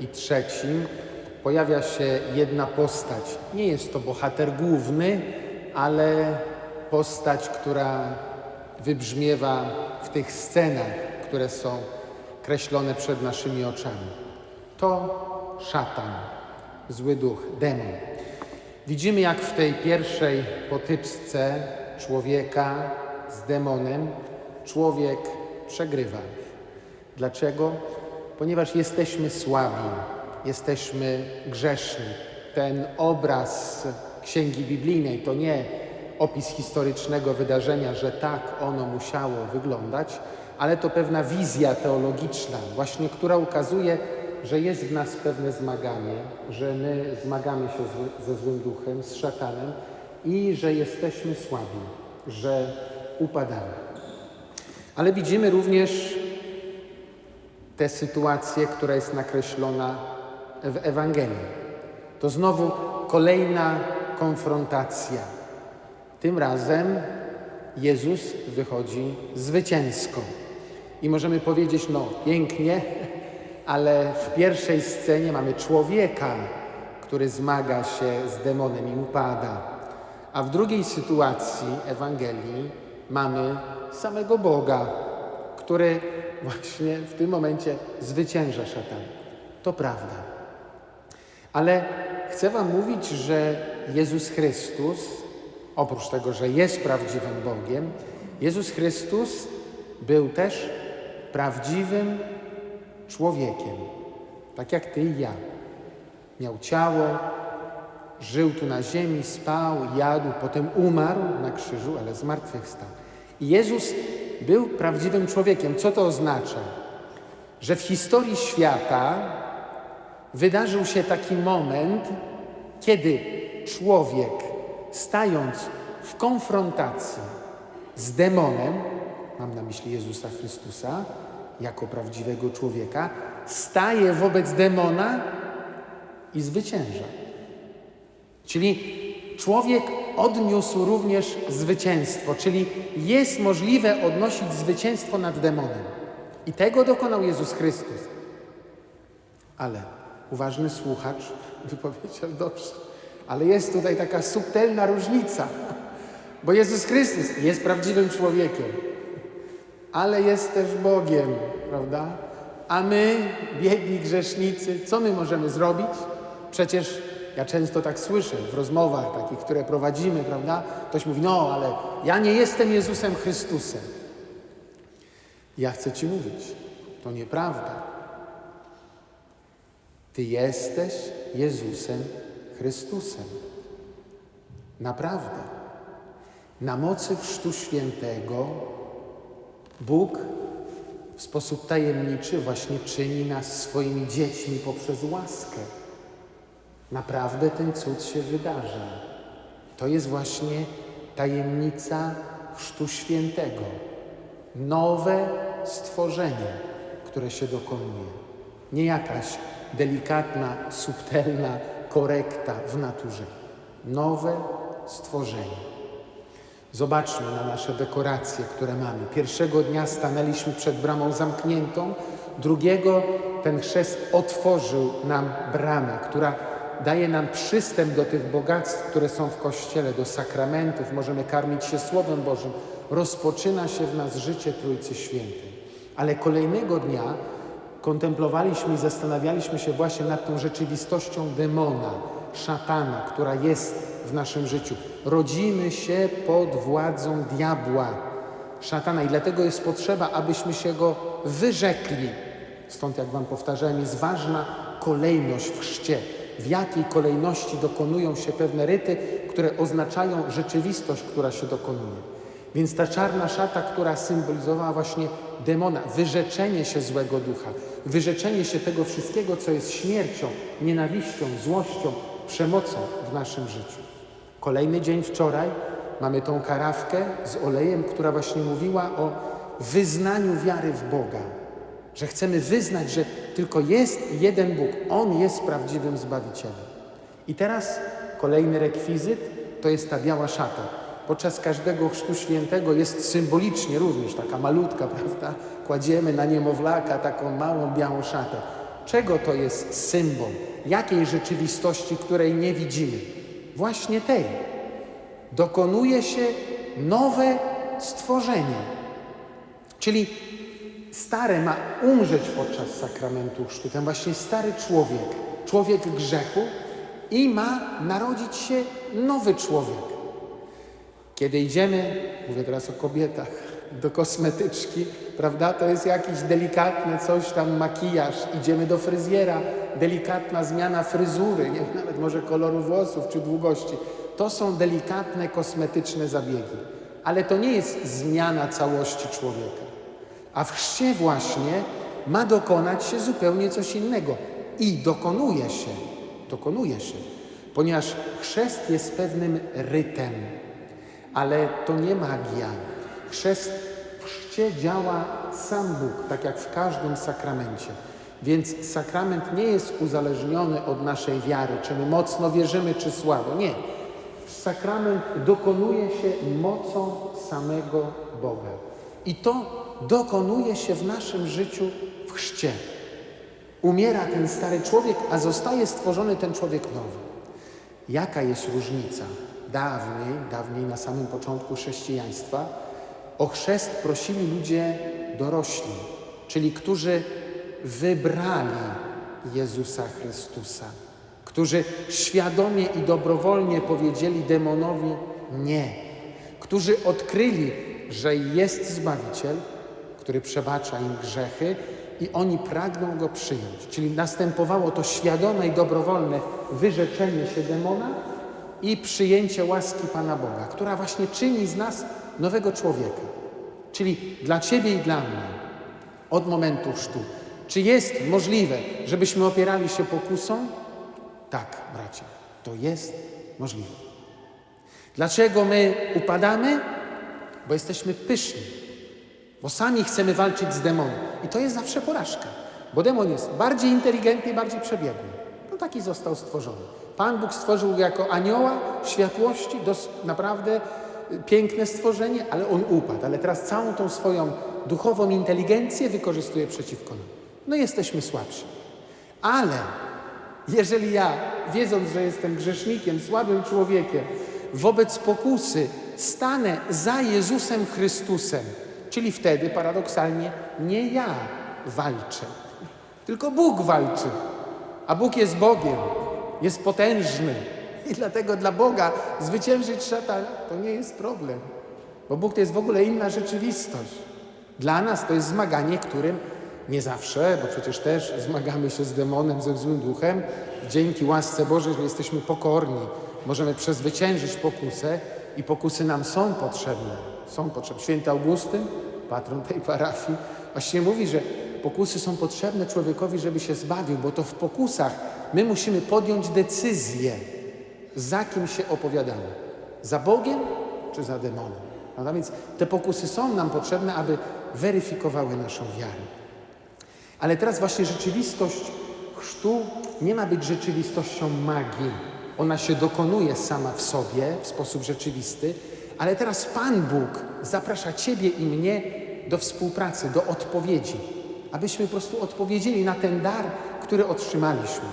i trzecim, pojawia się jedna postać. Nie jest to bohater główny, ale postać, która wybrzmiewa w tych scenach, które są kreślone przed naszymi oczami. To szatan, zły duch, demon. Widzimy, jak w tej pierwszej potyczce człowieka z demonem człowiek przegrywa. Dlaczego? Ponieważ jesteśmy słabi, jesteśmy grzeszni. Ten obraz księgi biblijnej to nie opis historycznego wydarzenia, że tak ono musiało wyglądać, ale to pewna wizja teologiczna, właśnie która ukazuje, że jest w nas pewne zmaganie, że my zmagamy się zły, ze złym duchem, z szatanem i że jesteśmy słabi, że upadamy. Ale widzimy również tę sytuację, która jest nakreślona w Ewangelii. To znowu kolejna konfrontacja. Tym razem Jezus wychodzi zwycięsko. I możemy powiedzieć, no pięknie, ale w pierwszej scenie mamy człowieka, który zmaga się z demonem i upada. A w drugiej sytuacji Ewangelii mamy samego Boga, który właśnie w tym momencie zwycięża szatan. To prawda. Ale chcę Wam mówić, że Jezus Chrystus, oprócz tego, że jest prawdziwym Bogiem, Jezus Chrystus był też prawdziwym człowiekiem, tak jak Ty i ja. Miał ciało, żył tu na ziemi, spał, jadł, potem umarł na krzyżu, ale zmartwychwstał. I Jezus był prawdziwym człowiekiem. Co to oznacza? Że w historii świata wydarzył się taki moment, kiedy człowiek, stając w konfrontacji z demonem, mam na myśli Jezusa Chrystusa, jako prawdziwego człowieka, staje wobec demona i zwycięża. Czyli człowiek odniósł również zwycięstwo, czyli jest możliwe odnosić zwycięstwo nad demonem. I tego dokonał Jezus Chrystus. Ale uważny słuchacz wypowiedział dobrze, ale jest tutaj taka subtelna różnica, bo Jezus Chrystus jest prawdziwym człowiekiem, ale jest też Bogiem, prawda? A my, biedni grzesznicy, co my możemy zrobić? Przecież ja często tak słyszę w rozmowach takich, które prowadzimy, prawda? Ktoś mówi, no ale ja nie jestem Jezusem Chrystusem. Ja chcę Ci mówić, to nieprawda. Ty jesteś Jezusem Chrystusem. Naprawdę. Na mocy Chrztu Świętego Bóg w sposób tajemniczy właśnie czyni nas swoimi dziećmi poprzez łaskę. Naprawdę ten cud się wydarza. To jest właśnie tajemnica Chrztu Świętego. Nowe stworzenie, które się dokonuje. Nie jakaś delikatna, subtelna korekta w naturze. Nowe stworzenie. Zobaczmy na nasze dekoracje, które mamy. Pierwszego dnia stanęliśmy przed bramą zamkniętą, drugiego ten chrzest otworzył nam bramę, która daje nam przystęp do tych bogactw, które są w Kościele, do sakramentów, możemy karmić się Słowem Bożym. Rozpoczyna się w nas życie Trójcy Świętej. Ale kolejnego dnia kontemplowaliśmy i zastanawialiśmy się właśnie nad tą rzeczywistością demona, szatana, która jest w naszym życiu. Rodzimy się pod władzą diabła, szatana i dlatego jest potrzeba, abyśmy się go wyrzekli. Stąd, jak Wam powtarzałem, jest ważna kolejność w chrzcie w jakiej kolejności dokonują się pewne ryty, które oznaczają rzeczywistość, która się dokonuje. Więc ta czarna szata, która symbolizowała właśnie demona, wyrzeczenie się złego ducha, wyrzeczenie się tego wszystkiego, co jest śmiercią, nienawiścią, złością, przemocą w naszym życiu. Kolejny dzień wczoraj mamy tą karawkę z olejem, która właśnie mówiła o wyznaniu wiary w Boga że chcemy wyznać, że tylko jest jeden Bóg, On jest prawdziwym Zbawicielem. I teraz kolejny rekwizyt to jest ta biała szata. podczas każdego chrztu świętego jest symbolicznie również taka malutka, prawda? Kładziemy na niemowlaka taką małą białą szatę. Czego to jest symbol? Jakiej rzeczywistości, której nie widzimy? Właśnie tej. Dokonuje się nowe stworzenie. Czyli stare ma umrzeć podczas sakramentu chrztu, ten właśnie stary człowiek, człowiek grzechu i ma narodzić się nowy człowiek. Kiedy idziemy, mówię teraz o kobietach, do kosmetyczki, prawda, to jest jakiś delikatny coś tam, makijaż, idziemy do fryzjera, delikatna zmiana fryzury, nie nawet może koloru włosów czy długości. To są delikatne, kosmetyczne zabiegi, ale to nie jest zmiana całości człowieka. A w chrzcie właśnie ma dokonać się zupełnie coś innego. I dokonuje się, dokonuje się, ponieważ chrzest jest pewnym rytem, ale to nie magia. Chrzest w chrzcie działa sam Bóg, tak jak w każdym sakramencie. Więc sakrament nie jest uzależniony od naszej wiary, czy my mocno wierzymy, czy słabo. Nie. Sakrament dokonuje się mocą samego Boga. I to dokonuje się w naszym życiu w chrzcie. Umiera ten stary człowiek, a zostaje stworzony ten człowiek nowy. Jaka jest różnica? Dawniej, dawniej na samym początku chrześcijaństwa, o chrzest prosili ludzie dorośli, czyli którzy wybrali Jezusa Chrystusa, którzy świadomie i dobrowolnie powiedzieli demonowi nie, którzy odkryli, że jest Zbawiciel, który przebacza im grzechy i oni pragną Go przyjąć. Czyli następowało to świadome i dobrowolne wyrzeczenie się demona i przyjęcie łaski Pana Boga, która właśnie czyni z nas nowego człowieka. Czyli dla Ciebie i dla mnie od momentu chrztu. Czy jest możliwe, żebyśmy opierali się pokusom? Tak, bracia, to jest możliwe. Dlaczego my upadamy? Bo jesteśmy pyszni, bo sami chcemy walczyć z demonem. I to jest zawsze porażka, bo demon jest bardziej inteligentny i bardziej przebiegły. No taki został stworzony. Pan Bóg stworzył go jako anioła światłości, dos- naprawdę y, piękne stworzenie, ale on upadł. Ale teraz całą tą swoją duchową inteligencję wykorzystuje przeciwko nam. No jesteśmy słabsi. Ale jeżeli ja, wiedząc, że jestem grzesznikiem, słabym człowiekiem, wobec pokusy stanę za Jezusem Chrystusem, czyli wtedy paradoksalnie nie ja walczę, tylko Bóg walczy. A Bóg jest Bogiem, jest potężny. I dlatego dla Boga zwyciężyć szatana to nie jest problem, bo Bóg to jest w ogóle inna rzeczywistość. Dla nas to jest zmaganie, którym nie zawsze, bo przecież też zmagamy się z demonem, ze złym duchem. Dzięki łasce Bożej, że jesteśmy pokorni, możemy przezwyciężyć pokusę i pokusy nam są potrzebne. Są potrzebne. Święty Augustyn, patron tej parafii, właśnie mówi, że pokusy są potrzebne człowiekowi, żeby się zbawił, bo to w pokusach my musimy podjąć decyzję, za kim się opowiadamy. Za Bogiem czy za demonem. No więc te pokusy są nam potrzebne, aby weryfikowały naszą wiarę. Ale teraz właśnie rzeczywistość chrztu nie ma być rzeczywistością magii. Ona się dokonuje sama w sobie w sposób rzeczywisty, ale teraz Pan Bóg zaprasza Ciebie i mnie do współpracy, do odpowiedzi, abyśmy po prostu odpowiedzieli na ten dar, który otrzymaliśmy.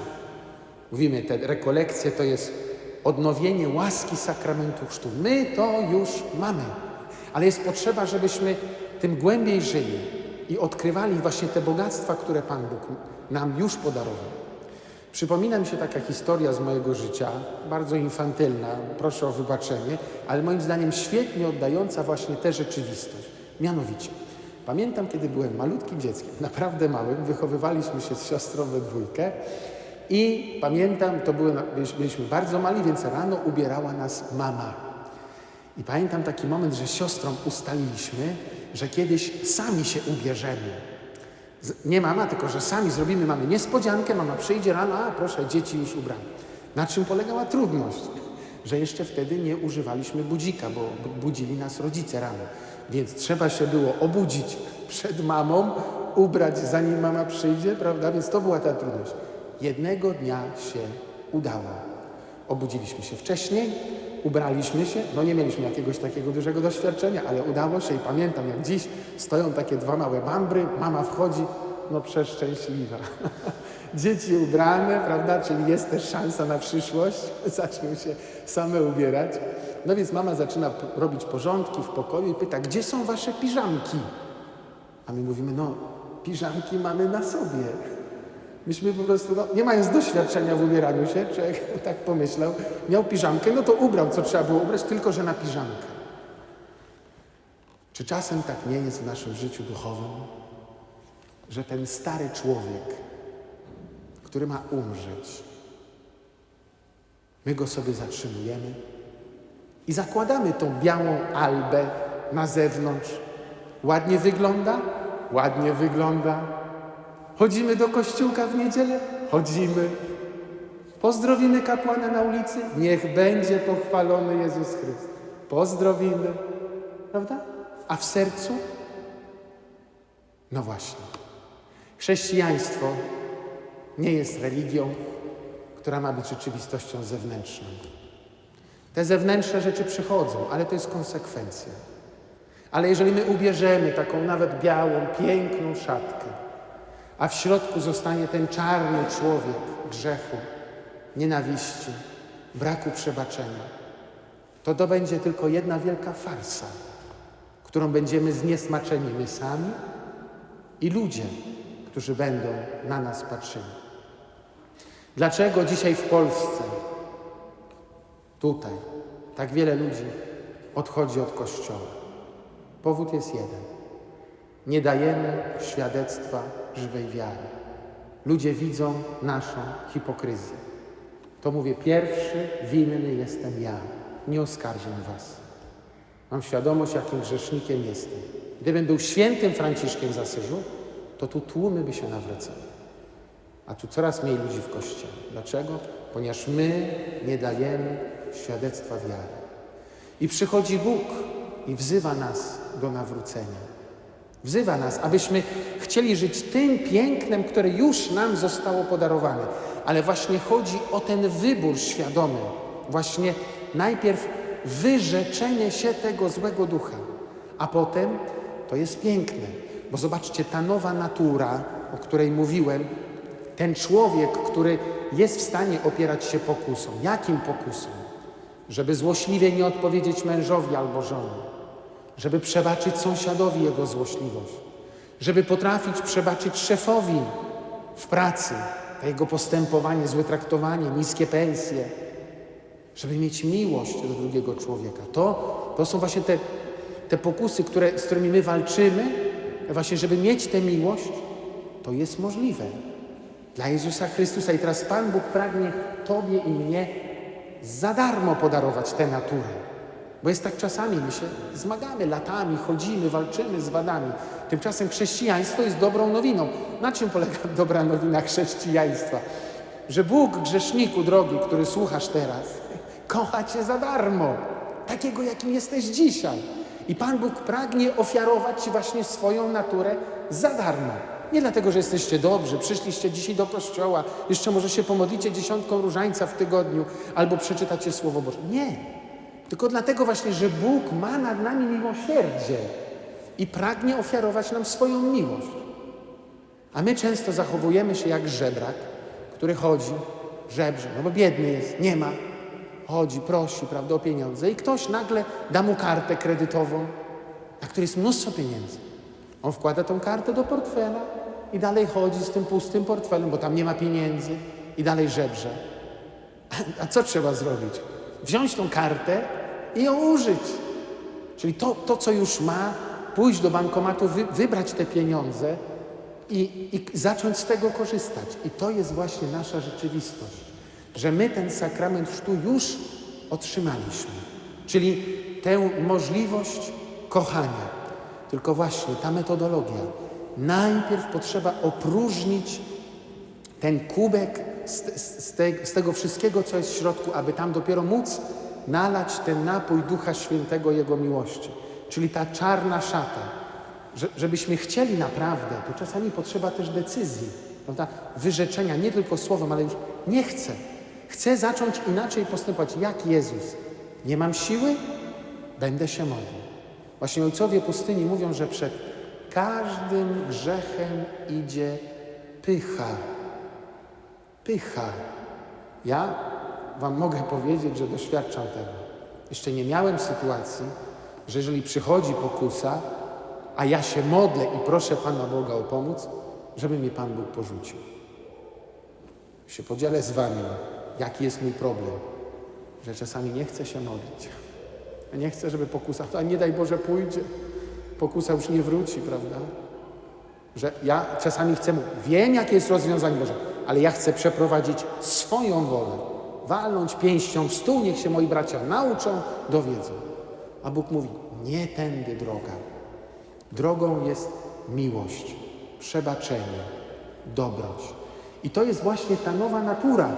Mówimy, te rekolekcje to jest odnowienie łaski sakramentu chrztu. My to już mamy, ale jest potrzeba, żebyśmy tym głębiej żyli i odkrywali właśnie te bogactwa, które Pan Bóg nam już podarował. Przypomina mi się taka historia z mojego życia, bardzo infantylna, proszę o wybaczenie, ale moim zdaniem świetnie oddająca właśnie tę rzeczywistość. Mianowicie, pamiętam, kiedy byłem malutkim dzieckiem, naprawdę małym, wychowywaliśmy się z siostrą we dwójkę i pamiętam, to były, byliśmy- bardzo mali, więc rano ubierała nas mama. I pamiętam taki moment, że siostrą ustaliliśmy, że kiedyś sami się ubierzemy. Nie mama, tylko że sami zrobimy mamy niespodziankę, mama przyjdzie rano, a proszę, dzieci już ubrane. Na czym polegała trudność? Że jeszcze wtedy nie używaliśmy budzika, bo bu- budzili nas rodzice rano. Więc trzeba się było obudzić przed mamą, ubrać zanim mama przyjdzie, prawda? Więc to była ta trudność. Jednego dnia się udało. Obudziliśmy się wcześniej, Ubraliśmy się, no nie mieliśmy jakiegoś takiego dużego doświadczenia, ale udało się i pamiętam jak dziś stoją takie dwa małe bambry, mama wchodzi, no przeszczęśliwa. Dzieci ubrane, prawda, czyli jest też szansa na przyszłość, zaczną się same ubierać. No więc mama zaczyna robić porządki w pokoju i pyta, gdzie są wasze piżamki? A my mówimy, no piżamki mamy na sobie. Myśmy po prostu, no, nie mając doświadczenia w ubieraniu się, człowiek tak pomyślał, miał piżamkę, no to ubrał, co trzeba było ubrać, tylko że na piżamkę. Czy czasem tak nie jest w naszym życiu duchowym, że ten stary człowiek, który ma umrzeć, my go sobie zatrzymujemy i zakładamy tą białą albę na zewnątrz. Ładnie wygląda? Ładnie wygląda. Chodzimy do kościółka w niedzielę? Chodzimy. Pozdrowimy kapłana na ulicy? Niech będzie pochwalony Jezus Chrystus. Pozdrowimy. Prawda? A w sercu? No właśnie. Chrześcijaństwo nie jest religią, która ma być rzeczywistością zewnętrzną. Te zewnętrzne rzeczy przychodzą, ale to jest konsekwencja. Ale jeżeli my ubierzemy taką nawet białą, piękną szatkę, a w środku zostanie ten czarny człowiek grzechu, nienawiści, braku przebaczenia, to to będzie tylko jedna wielka farsa, którą będziemy zniesmaczeni my sami i ludzie, którzy będą na nas patrzyli. Dlaczego dzisiaj w Polsce, tutaj, tak wiele ludzi odchodzi od Kościoła? Powód jest jeden. Nie dajemy świadectwa żywej wiary. Ludzie widzą naszą hipokryzję. To mówię, pierwszy winny jestem ja. Nie oskarżam was. Mam świadomość, jakim grzesznikiem jestem. Gdybym był świętym Franciszkiem z Asyżu, to tu tłumy by się nawracały. A tu coraz mniej ludzi w kościele. Dlaczego? Ponieważ my nie dajemy świadectwa wiary. I przychodzi Bóg i wzywa nas do nawrócenia. Wzywa nas, abyśmy chcieli żyć tym pięknem, które już nam zostało podarowane. Ale właśnie chodzi o ten wybór świadomy. Właśnie najpierw wyrzeczenie się tego złego ducha, a potem to jest piękne, bo zobaczcie, ta nowa natura, o której mówiłem, ten człowiek, który jest w stanie opierać się pokusom. Jakim pokusom? Żeby złośliwie nie odpowiedzieć mężowi albo żonie, żeby przebaczyć sąsiadowi jego złośliwość, żeby potrafić przebaczyć szefowi w pracy, to jego postępowanie, złe traktowanie, niskie pensje, żeby mieć miłość do drugiego człowieka. To, to są właśnie te, te pokusy, które, z którymi my walczymy, właśnie żeby mieć tę miłość, to jest możliwe. Dla Jezusa Chrystusa i teraz Pan Bóg pragnie Tobie i mnie za darmo podarować tę naturę. Bo jest tak czasami, my się zmagamy latami, chodzimy, walczymy z wadami. Tymczasem chrześcijaństwo jest dobrą nowiną. Na czym polega dobra nowina chrześcijaństwa? Że Bóg, grzeszniku drogi, który słuchasz teraz, kocha Cię za darmo. Takiego, jakim jesteś dzisiaj. I Pan Bóg pragnie ofiarować Ci właśnie swoją naturę za darmo. Nie dlatego, że jesteście dobrzy, przyszliście dzisiaj do kościoła, jeszcze może się pomodlicie dziesiątką różańca w tygodniu albo przeczytacie Słowo Boże. Nie. Tylko dlatego właśnie, że Bóg ma nad nami miłosierdzie i pragnie ofiarować nam swoją miłość. A my często zachowujemy się jak żebrak, który chodzi, żebrze, no bo biedny jest, nie ma, chodzi, prosi, prawda, o pieniądze i ktoś nagle da mu kartę kredytową, na której jest mnóstwo pieniędzy. On wkłada tą kartę do portfela i dalej chodzi z tym pustym portfelem, bo tam nie ma pieniędzy i dalej żebrze. A co trzeba zrobić? Wziąć tą kartę i ją użyć. Czyli to, to co już ma, pójść do bankomatu, wy, wybrać te pieniądze i, i zacząć z tego korzystać. I to jest właśnie nasza rzeczywistość, że my ten sakrament chrztu już otrzymaliśmy. Czyli tę możliwość kochania. Tylko właśnie ta metodologia. Najpierw potrzeba opróżnić ten kubek z, z, z, te, z tego wszystkiego, co jest w środku, aby tam dopiero móc nalać ten napój Ducha Świętego Jego miłości. Czyli ta czarna szata. Że, żebyśmy chcieli naprawdę, to czasami potrzeba też decyzji, prawda? wyrzeczenia, nie tylko słowem, ale już nie chcę. Chcę zacząć inaczej postępować, jak Jezus. Nie mam siły? Będę się modlił. Właśnie ojcowie pustyni mówią, że przed każdym grzechem idzie pycha. Pycha. Ja Wam mogę powiedzieć, że doświadczam tego. Jeszcze nie miałem sytuacji, że jeżeli przychodzi pokusa, a ja się modlę i proszę Pana Boga o pomoc, żeby mnie Pan Bóg porzucił. Się podzielę z Wami, jaki jest mój problem, że czasami nie chcę się modlić. Nie chcę, żeby pokusa, a nie daj Boże pójdzie. Pokusa już nie wróci, prawda? Że ja czasami chcę, wiem jakie jest rozwiązanie Boże, ale ja chcę przeprowadzić swoją wolę. Walnąć pięścią w stół, niech się moi bracia nauczą, dowiedzą. A Bóg mówi, nie tędy droga. Drogą jest miłość, przebaczenie, dobroć. I to jest właśnie ta nowa natura,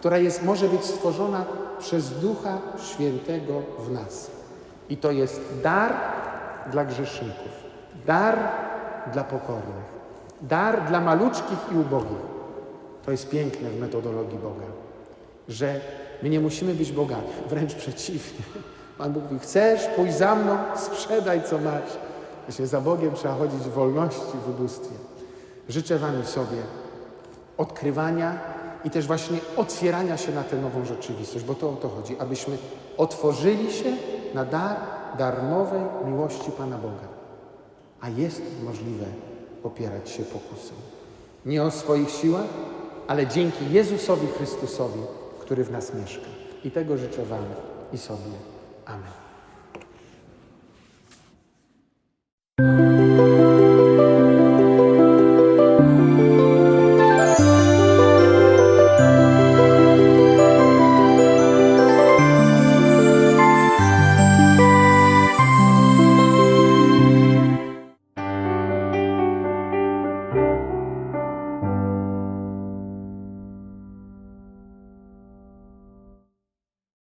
która jest, może być stworzona przez Ducha Świętego w nas. I to jest dar dla grzeszników, dar dla pokornych, dar dla maluczkich i ubogich. To jest piękne w metodologii Boga, że my nie musimy być bogaci, wręcz przeciwnie. Pan Bóg mówi, chcesz pójść za mną, sprzedaj co masz. Właśnie za Bogiem trzeba chodzić w wolności, w ubóstwie. Życzę Wam sobie odkrywania i też właśnie otwierania się na tę nową rzeczywistość, bo to o to chodzi, abyśmy otworzyli się na dar darmowej miłości Pana Boga. A jest możliwe opierać się pokusą. Nie o swoich siłach, ale dzięki Jezusowi Chrystusowi, który w nas mieszka. I tego życzę Wam i sobie. Amen.